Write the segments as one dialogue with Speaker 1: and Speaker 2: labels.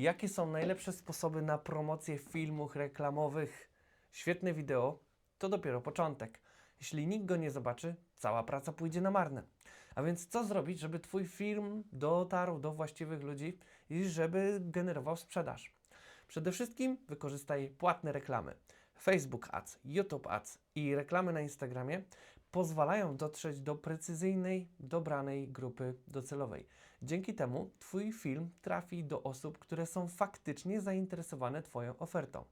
Speaker 1: Jakie są najlepsze sposoby na promocję filmów reklamowych? Świetne wideo to dopiero początek. Jeśli nikt go nie zobaczy, cała praca pójdzie na marne. A więc co zrobić, żeby Twój film dotarł do właściwych ludzi i żeby generował sprzedaż? Przede wszystkim wykorzystaj płatne reklamy. Facebook Ads, YouTube Ads i reklamy na Instagramie pozwalają dotrzeć do precyzyjnej, dobranej grupy docelowej. Dzięki temu Twój film trafi do osób, które są faktycznie zainteresowane Twoją ofertą.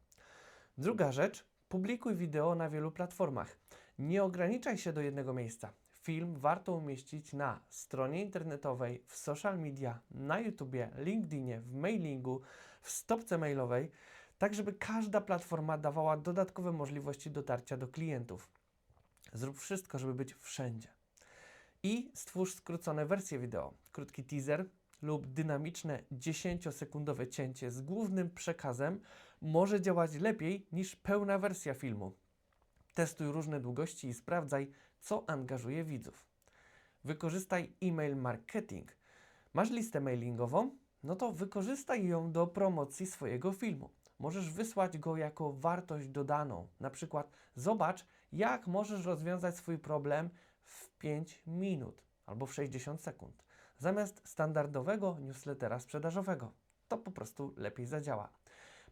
Speaker 1: Druga rzecz, publikuj wideo na wielu platformach. Nie ograniczaj się do jednego miejsca. Film warto umieścić na stronie internetowej, w social media, na YouTubie, LinkedInie, w mailingu, w stopce mailowej, tak żeby każda platforma dawała dodatkowe możliwości dotarcia do klientów. Zrób wszystko, żeby być wszędzie. I stwórz skrócone wersje wideo, krótki teaser lub dynamiczne 10-sekundowe cięcie z głównym przekazem może działać lepiej niż pełna wersja filmu. Testuj różne długości i sprawdzaj, co angażuje widzów. Wykorzystaj e-mail marketing. Masz listę mailingową? No to wykorzystaj ją do promocji swojego filmu. Możesz wysłać go jako wartość dodaną. Na przykład, zobacz, jak możesz rozwiązać swój problem w 5 minut albo w 60 sekund, zamiast standardowego newslettera sprzedażowego. To po prostu lepiej zadziała.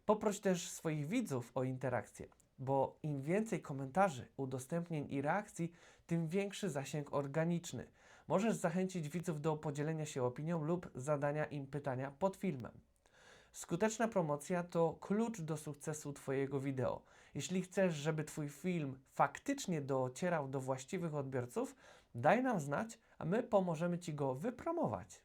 Speaker 1: Poproś też swoich widzów o interakcję, bo im więcej komentarzy, udostępnień i reakcji, tym większy zasięg organiczny. Możesz zachęcić widzów do podzielenia się opinią lub zadania im pytania pod filmem. Skuteczna promocja to klucz do sukcesu Twojego wideo. Jeśli chcesz, żeby Twój film faktycznie docierał do właściwych odbiorców, daj nam znać, a my pomożemy Ci go wypromować.